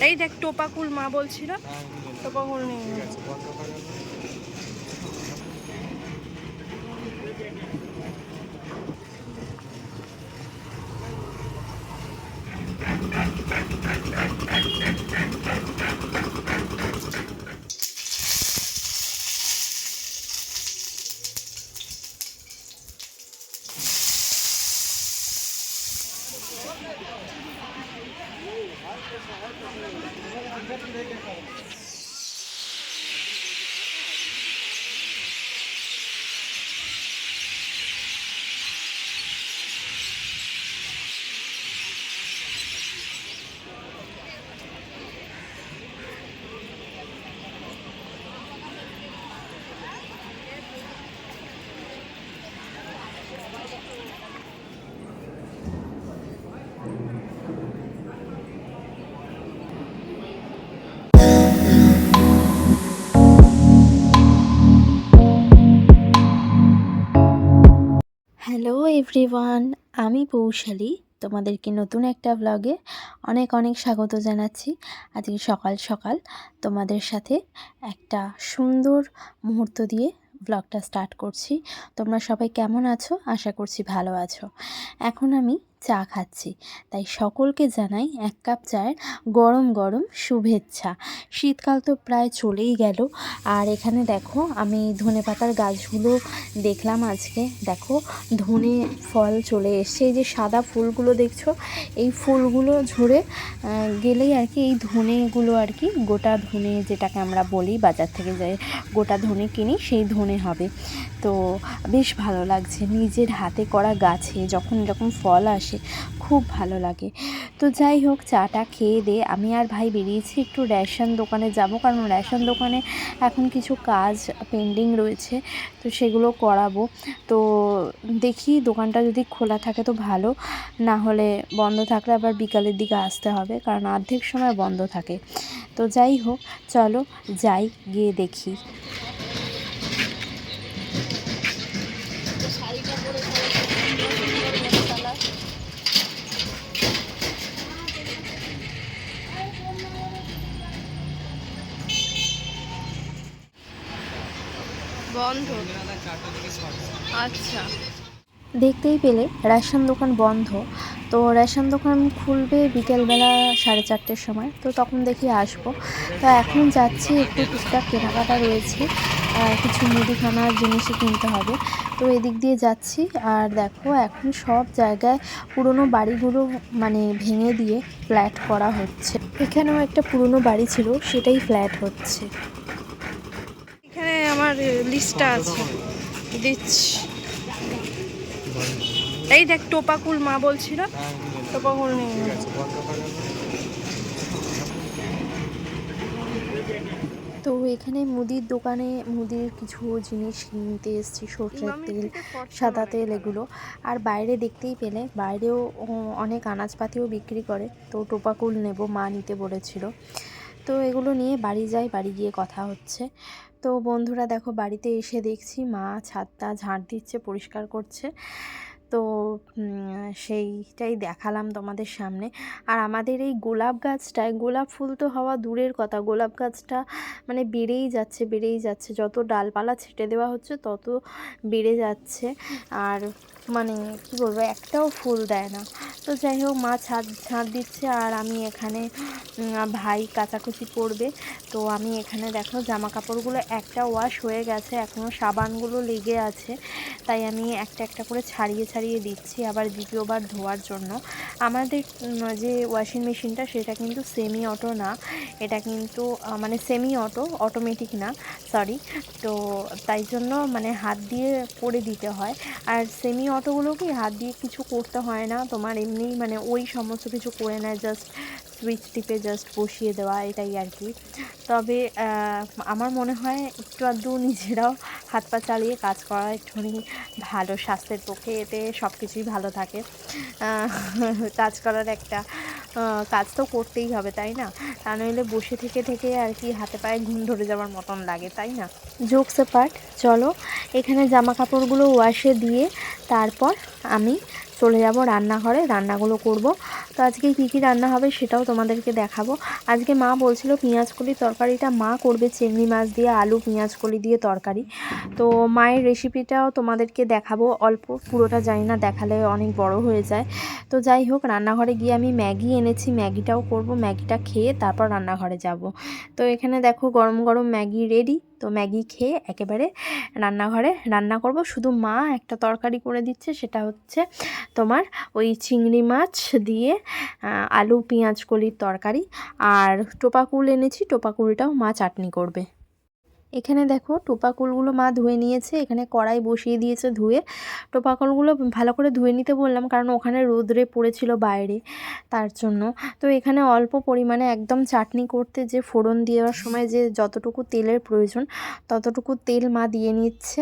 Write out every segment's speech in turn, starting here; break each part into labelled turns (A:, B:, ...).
A: এই দেখ টোপাকুল মা বলছিল টোপাকুল নিয়ে I'm
B: going to take it home. Everyone আমি পৌশালী তোমাদেরকে নতুন একটা ব্লগে অনেক অনেক স্বাগত জানাচ্ছি। আজকে সকাল সকাল তোমাদের সাথে একটা সুন্দর মুহূর্ত দিয়ে ব্লগটা স্টার্ট করছি। তোমরা সবাই কেমন আছো? আশা করছি ভালো আছো। এখন আমি চা খাচ্ছি। তাই সকলকে জানাই এক কাপ চায়ের গরম গরম শুভেচ্ছা। শীতকাল তো প্রায় চলেই গেল। আর এখানে দেখো, আমি ধনেপাতার গাছগুলো দেখলাম আজকে। দেখো, ধনে ফল চলে এসছে। এই যে সাদা ফুলগুলো দেখছ, এই ফুলগুলো ঝরে গেলেই আর কি এই ধনেগুলো আর কি, গোটা ধনে যেটাকে আমরা বলি, বাজার থেকে যাই গোটা ধনে কিনি, সেই ধনে হবে। তো বেশ ভালো লাগছে। নিজের হাতে করা গাছে যখন এরকম ফল আসে খুব ভালো লাগে। তো যাই হোক, চাটা খেয়ে দে। আমি আর ভাই বেরিয়েছি একটু রেশন দোকানে যাব, কারণ রেশন দোকানে এখন কিছু কাজ পেন্ডিং রয়েছে, তো সেগুলো করাবো। তো দেখি দোকানটা যদি খোলা থাকে তো ভালো, না হলে বন্ধ থাকলে আবার বিকালের দিকে আসতে হবে, কারণ অর্ধেক সময় বন্ধ থাকে। তো যাই হোক, চলো যাই, গিয়ে দেখি।
A: বন্ধ। আচ্ছা।
B: দেখতেই পেলে, রেশন দোকান বন্ধ। তো রেশন দোকান খুলবে বিকেলবেলা সাড়ে চারটের সময়। তো তখন দেখি আসব। তো এখন যাচ্ছি, একটু টুকটাক কেনাকাটা রয়েছে। কিছু মুদিখানার জিনিসই কিনতে হবে। তো এদিক দিয়ে যাচ্ছি। আর দেখো, এখন সব জায়গায় পুরনো বাড়িগুলো মানে ভেঙে দিয়ে ফ্ল্যাট করা হচ্ছে। এখানেও একটা পুরনো বাড়ি ছিল, সেটাই ফ্ল্যাট হচ্ছে।
A: লিস্টটা আছে। দিচ্ছি। এই দেখ টোপাকুল মা বলছিল। টোপাকুল নিয়ে
B: তো এখানে মুদির দোকানে মুদির কিছু জিনিস কিনতে এসেছি সর্ষের তেল সাদা তেল এগুলো। আর বাইরে দেখতেই পেলে বাইরেও অনেক আনাজপাতিও বিক্রি করে। তো টোপাকুল নেব মা নিতে বলেছিল। তো এগুলো নিয়ে বাড়ি যাই বাড়ি গিয়ে কথা হচ্ছে। তো বন্ধুরা দেখো বাড়িতে এসে দেখছি মা ছাদটা ঝাঁট দিচ্ছে, পরিষ্কার করছে। তো সেইটাই দেখালাম তোমাদের সামনে। আর আমাদের এই গোলাপ গাছটায়, গোলাপ ফুল তো হওয়া দূরের কথা, গোলাপ গাছটা মানে বেড়েই যাচ্ছে বেড়েই যাচ্ছে। যত ডালপালা ছেটে দেওয়া হচ্ছে, তত বেড়ে যাচ্ছে। আর মানে কি বলব, একটাও ফুল দেয় না। তো যাই হোক, মা ছাদ ঝাঁট দিচ্ছে আর আমি এখানে ভাই কাচাকুচি করবে তো আমি এখানে দেখো জামা কাপড়গুলো একটা ওয়াশ হয়ে গেছে এখনও সাবানগুলো লেগে আছে। তাই আমি একটা একটা করে ছাড়িয়ে ছাড়িয়ে দিচ্ছি আবার দ্বিতীয়বার ধোয়ার জন্য। আমাদের যে ওয়াশিং মেশিনটা সেটা কিন্তু সেমি অটো না। এটা কিন্তু মানে সেমি অটো অটোমেটিক না সরি তো তাই জন্য মানে হাত দিয়ে করে দিতে হয়। আর সেমি অটোগুলো কি হাত দিয়ে কিছু করতে হয় না? তোমার এমনি মানে ওই সমস্ত কিছু করে নেয় জাস্ট সুইচ টিপে জাস্ট বসিয়ে দেওয়া, এটাই আর কি। তবে আমার মনে হয় একটু আধটু নিজেরাও হাত পা চালিয়ে কাজ করা একটুখানি ভালো, স্বাস্থ্যের পক্ষে এতে সব কিছুই ভালো থাকে। কাজ করার একটা কাজ তো করতেই হবে, তাই না? তা নইলে বসে থেকে থেকে আর কি হাতে পায়ে ঘুম ধরে যাওয়ার মতন লাগে, তাই না? জোকস পার্ট চলো, এখানে জামা কাপড়গুলো ওয়াশে দিয়ে তারপর আমি চলে যাব রান্নাঘরে, রান্নাগুলো করব। তো আজকে কী কী রান্না হবে সেটাও তোমাদেরকে দেখাবো। আজকে মা বলছিল কলির তরকারিটা, মা করবে চিংড়ি মাছ দিয়ে আলু কলি দিয়ে তরকারি। তো মায়ের রেসিপিটাও তোমাদেরকে দেখাবো। অল্প, পুরোটা জানি না, দেখালে অনেক বড় হয়ে যায়। তো যাই হোক, রান্নাঘরে গিয়ে আমি ম্যাগি এনেছি, ম্যাগিটাও করব। ম্যাগিটা খেয়ে তারপর রান্নাঘরে যাব। তো এখানে দেখো গরম গরম ম্যাগি রেডি। তো ম্যাগি খেয়ে একেবারে রান্নাঘরে রান্না করব। শুধু মা একটা তরকারি করে দিচ্ছে, সেটা হচ্ছে তোমার ওই চিংড়ি মাছ দিয়ে আলু, পেঁয়াজ, কলির তরকারি। আর টোপাকুল এনেছি, টোপাকুলটাও মা চাটনি করবে। এখানে দেখো টোপাকুলগুলো মা ধুয়ে নিয়েছে, এখানে কড়াই বসিয়ে দিয়েছে ধুয়ে। টোপাকুলগুলো ভালো করে ধুয়ে নিতে বললাম কারণ ওখানে রোদ্রে পড়েছিল বাইরে তার জন্য। তো এখানে অল্প পরিমাণে একদম চাটনি করতে যে ফোড়ন দেওয়ার সময় যে যতটুকু তেলের প্রয়োজন ততটুকু তেল মা দিয়ে নিচ্ছে,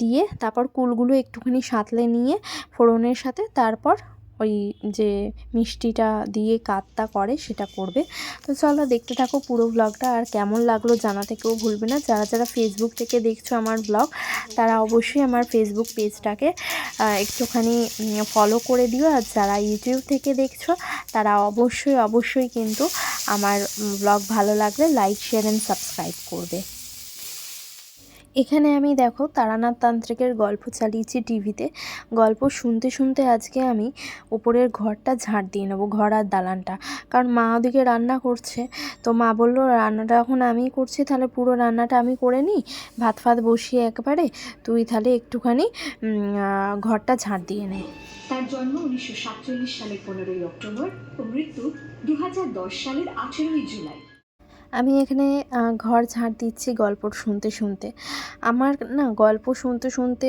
B: দিয়ে তারপর কুলগুলো একটুখানি সাঁতলে নিয়ে ফোড়নের সাথে তারপর ওই যে মিষ্টিটা দিয়ে কাতটা করে সেটা করবে। তো চলো দেখতে থাকো পুরো ব্লগটা আর কেমন লাগল জানাতে কেউ ভুলবে না। যারা যারা ফেসবুক থেকে দেখছ আমার ব্লগ তারা অবশ্যই আমার ফেসবুক পেজটাকে একটুখানি ফলো করে দিও। আর যারা ইউটিউব থেকে দেখছ, তারা অবশ্যই অবশ্যই কিন্তু আমার ব্লগ ভালো লাগলে লাইক শেয়ার অ্যান্ড সাবস্ক্রাইব করবে। এখানে আমি দেখো তারানাথ তান্ত্রিকের গল্প চালিয়েছি টিভিতে। গল্প শুনতে শুনতে আজকে আমি উপরের ঘরটা ঝাড় দিয়ে নেব, ঘর আর দালানটা। কারণ মা ওদিকে রান্না করছে, তো মা বলল, রান্নাটা এখন আমি করছি, তাহলে পুরো রান্নাটা আমি করে নিই। ভাত ফাত বসিয়ে একবারে তুই তাহলে একটুখানি ঘরটা ঝাড় দিয়ে নে।
C: তার জন্ম উনিশশো সাতচল্লিশ সালের পনেরোই অক্টোবর ও মৃত্যু দু হাজার দশ সালের আঠেরোই জুলাই।
B: আমি এখানে ঘর ঝাড় দিচ্ছি গল্প শুনতে শুনতে। আমার না গল্প শুনতে শুনতে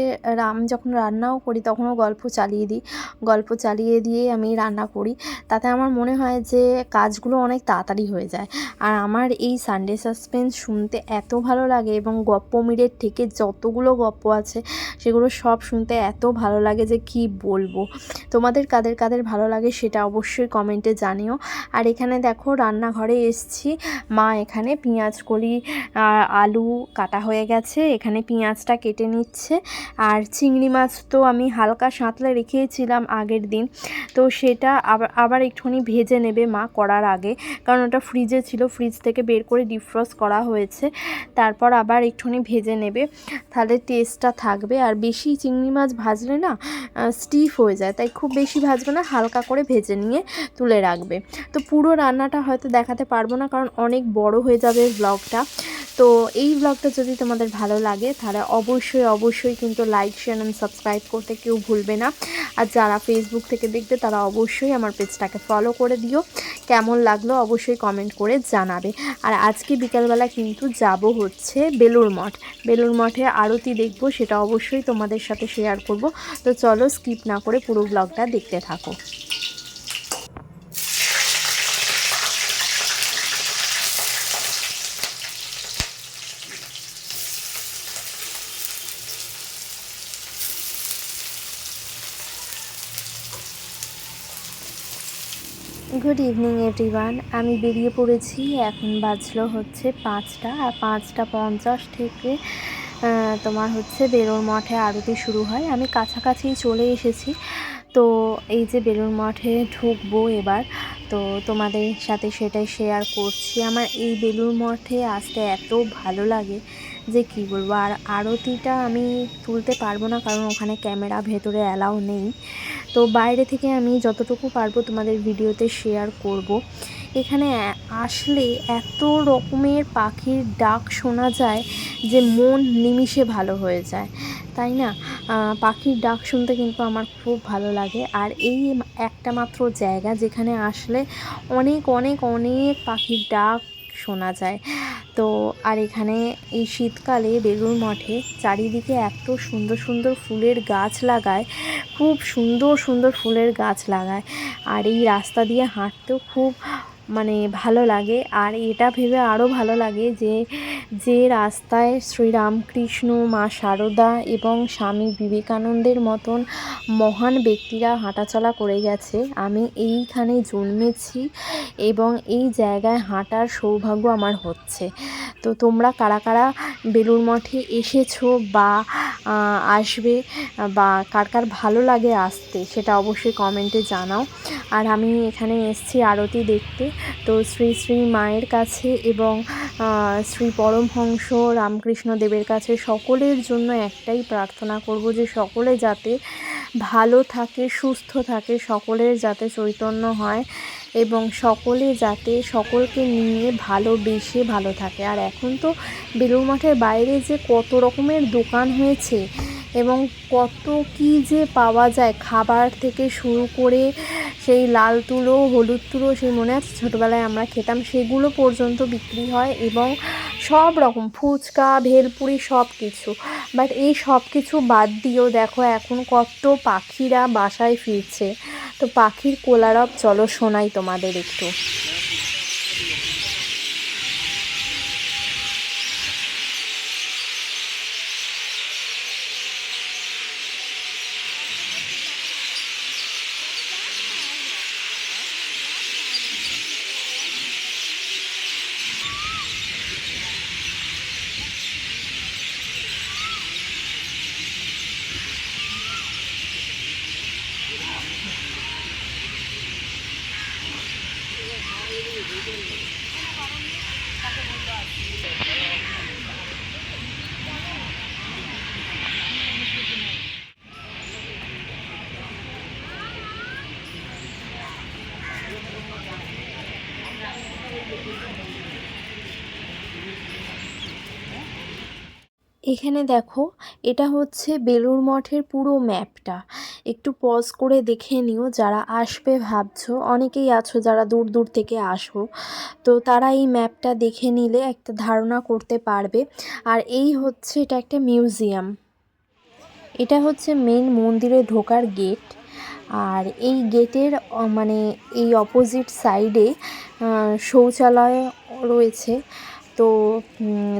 B: আমি যখন রান্নাও করি তখনও গল্প চালিয়ে দিই। গল্প চালিয়ে দিয়ে আমি রান্না করি। তাতে আমার মনে হয় যে কাজগুলো অনেক তাড়াতাড়ি হয়ে যায়। আর আমার এই সানডে সাসপেন্স শুনতে এত ভালো লাগে এবং গপ্প মিরের থেকে যতগুলো গপ্প আছে, সেগুলো সব শুনতে এত ভালো লাগে যে কি বলব। তোমাদের কাদের কাদের ভালো লাগে সেটা অবশ্যই কমেন্টে জানিও। আর এখানে দেখো রান্নাঘরে এসছি, মা এখানে পেঁয়াজ কলি আলু কাটা হয়ে গেছে। এখানে পেঁয়াজটা কেটে নিচ্ছে। আর চিংড়ি মাছ তো আমি হালকা সাঁতলে রেখেছিলাম আগের দিন। তো সেটা আবার আবার একটুখানি ভেজে নেবে মা করার আগে। কারণ ওটা ফ্রিজে ছিল ফ্রিজ থেকে বের করে ডিফ্রস্ট করা হয়েছে। তারপর আবার একটুখানি ভেজে নেবে। তাহলে টেস্টটা থাকবে। আর বেশি চিংড়ি মাছ ভাজলে না স্টিফ হয়ে যায়। তাই খুব বেশি ভাজবে না, হালকা করে ভেজে নিয়ে তুলে রাখবে। তো পুরো রান্নাটা হয়তো দেখাতে পারব না, কারণ অনেক বড় হয়ে যাবে ব্লগটা তো এই ব্লগটা যদি তোমাদের ভালো লাগে, তাহলে অবশ্যই অবশ্যই কিন্তু লাইক শেয়ার অ্যান্ড সাবস্ক্রাইব করতে কেউ ভুলবে না। আর যারা ফেসবুক থেকে দেখবে, তারা অবশ্যই আমার পেজটাকে ফলো করে দিও। কেমন লাগল অবশ্যই কমেন্ট করে জানাবে। আর আজকে বিকালবেলা কিন্তু যাব হচ্ছে বেলুর মঠ। বেলুর মঠে আরতি দেখব, সেটা অবশ্যই তোমাদের সাথে শেয়ার করব। তো চলো স্কিপ না করে পুরো ব্লগটা দেখতে থাকো। গুড ইভিনিং এভরিওয়ান আমি বেরিয়ে পড়েছি। এখন বাজলো হচ্ছে পাঁচটা। আর পাঁচটা পঞ্চাশ থেকে তোমার হচ্ছে বেলুর মঠে আরতি শুরু হয়। আমি কাছাকাছি চলে এসেছি। তো এই যে বেলুর মঠে ঢুকবো এবার, তো তোমাদের সাথে সেটাই শেয়ার করছি। আমার এই বেলুর মঠে আসতে এত ভালো লাগে যে কি বলব, আর আরতিটা আমি তুলতে পারব না কারণ ওখানে ক্যামেরা ভেতরে অ্যালাউ নেই। তো বাইরে থেকে আমি যতটুকু পারব তোমাদের ভিডিওতে শেয়ার করব। এখানে আসলে এত রকমের পাখির ডাক শোনা যায় যে মন নিমিষে ভালো হয়ে যায়। তাই না? পাখির ডাক শুনতে কিন্তু আমার খুব ভালো লাগে। আর এই একটা মাত্র জায়গা যেখানে আসলে অনেক অনেক অনেক পাখির ডাক শোনা যায়। তো আর এখানে এই শীতকালে বেলুর মঠে চারিদিকে এত সুন্দর সুন্দর ফুলের গাছ লাগায়, খুব সুন্দর সুন্দর ফুলের গাছ লাগায়। আর এই রাস্তা দিয়ে হাঁটতেও খুব মানে ভালো লাগে। আর এটা ভেবে আরও ভালো লাগে যে যে রাস্তায় শ্রীরামকৃষ্ণ, মা শারদা এবং স্বামী বিবেকানন্দের মতন মহান ব্যক্তিরা হাঁটাচলা করে গেছে। আমি এইখানে জন্মেছি এবং এই জায়গায় হাঁটার সৌভাগ্য আমার হচ্ছে। তো তোমরা কারা কারা বেলুড় মঠে এসেছ বা আসবে বা কার কার ভালো লাগে আসতে সেটা অবশ্যই কমেন্টে জানাও। আর আমি এখানে এসেছি আরতি দেখতে। তো শ্রী শ্রী মায়ের কাছে এবং শ্রী পরমহংস রামকৃষ্ণ দেবের কাছে সকলের জন্য একটাই প্রার্থনা করব যে সকলে যাতে ভালো থাকে, সুস্থ থাকে, সকলের যাতে চৈতন্য হয় এবং সকলে যাতে সকলকে নিয়ে ভালোবেসে ভালো থাকে। আর এখন তো বেলুড় মঠের বাইরে যে কত রকমের দোকান হয়েছে এবং কত কি যে পাওয়া যায়, খাবার থেকে শুরু করে সেই লাল তুলো, হলুদ তুলো, সেই মনে আছে ছোটোবেলায় আমরা খেতাম, সেগুলো পর্যন্ত বিক্রি হয় এবং সব রকম ফুচকা, ভেলপুরি সব কিছু বাট এই সব কিছু বাদ দিয়েও দেখো এখন কত পাখিরা বাসায় ফিরছে। তো পাখির কোলারব, চলো শোনাই তোমাদের একটু। এখানে দেখো এটা হচ্ছে বেলুড় মঠের পুরো ম্যাপটা। একটু পজ করে দেখে নিও, যারা আসবে ভাবছ, অনেকেই আছো যারা দূর দূর থেকে আসো। তো তারা এই ম্যাপটা দেখে নিলে একটা ধারণা করতে পারবে। আর এই হচ্ছে, এটা একটা মিউজিয়াম এটা হচ্ছে মেন মন্দিরে ঢোকার গেট আর এই গেটের মানে এই অপোজিট সাইডে শৌচালয় রয়েছে। তো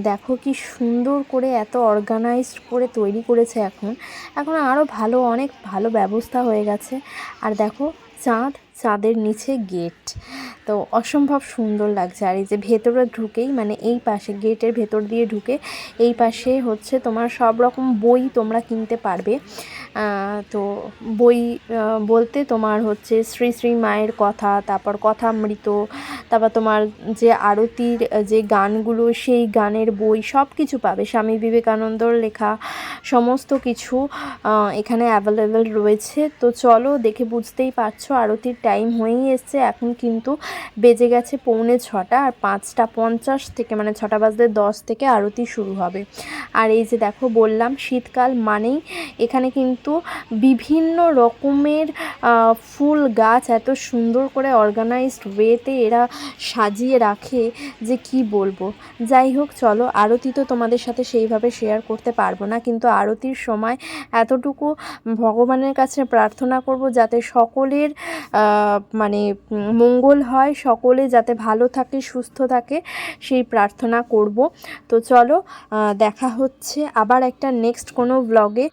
B: দেখো কি সুন্দর করে এত অর্গানাইজড করে তৈরি করেছে এখন। এখন আরও ভালো, অনেক ভালো ব্যবস্থা হয়ে গেছে। আর দেখো, চাঁদ, চাঁদের নিচে গেট তো অসম্ভব সুন্দর লাগছে। আর এই যে ভেতরে ঢুকেই মানে এই পাশে গেটের ভেতর দিয়ে ঢুকে, এই পাশে হচ্ছে তোমার সব রকম বই তোমরা কিনতে পারবে। তো বই বলতে তোমার হচ্ছে শ্রী শ্রী মায়ের কথা, তারপর কথামৃত, তারপর তোমার যে আরতির যে গানগুলো, সেই গানের বই সব কিছু পাবে। স্বামী বিবেকানন্দর লেখা সমস্ত কিছু এখানে অ্যাভেলেবেল রয়েছে। তো চলো দেখে বুঝতেই পারছ, আরতির টাইম হয়েই এসছে। এখন কিন্তু বেজে গেছে পৌনে ছটা আর পাঁচটা পঞ্চাশ থেকে মানে ছটা বাজতে দশ থেকে আরতি শুরু হবে। আর এই যে দেখো, বললাম, শীতকাল মানেই এখানে কিন্তু বিভিন্ন রকমের ফুল গাছ এত সুন্দর করে অর্গানাইজড ওয়েতে এরা সাজিয়ে রাখে যে কি বলব। যাই হোক, চলো আরতি তো তোমাদের সাথে সেইভাবে শেয়ার করতে পারব না, কিন্তু আরতির সময় এতটুকু ভগবানের কাছে প্রার্থনা করব যাতে সকলের মানে মঙ্গল হয়, সকলে যাতে ভালো থাকে, সুস্থ থাকে, সেই প্রার্থনা করব। তো চলো দেখা হচ্ছে আবার একটা নেক্সট কোনো ব্লগে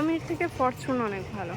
A: ইমামির থেকে ফরচুন অনেক ভালো।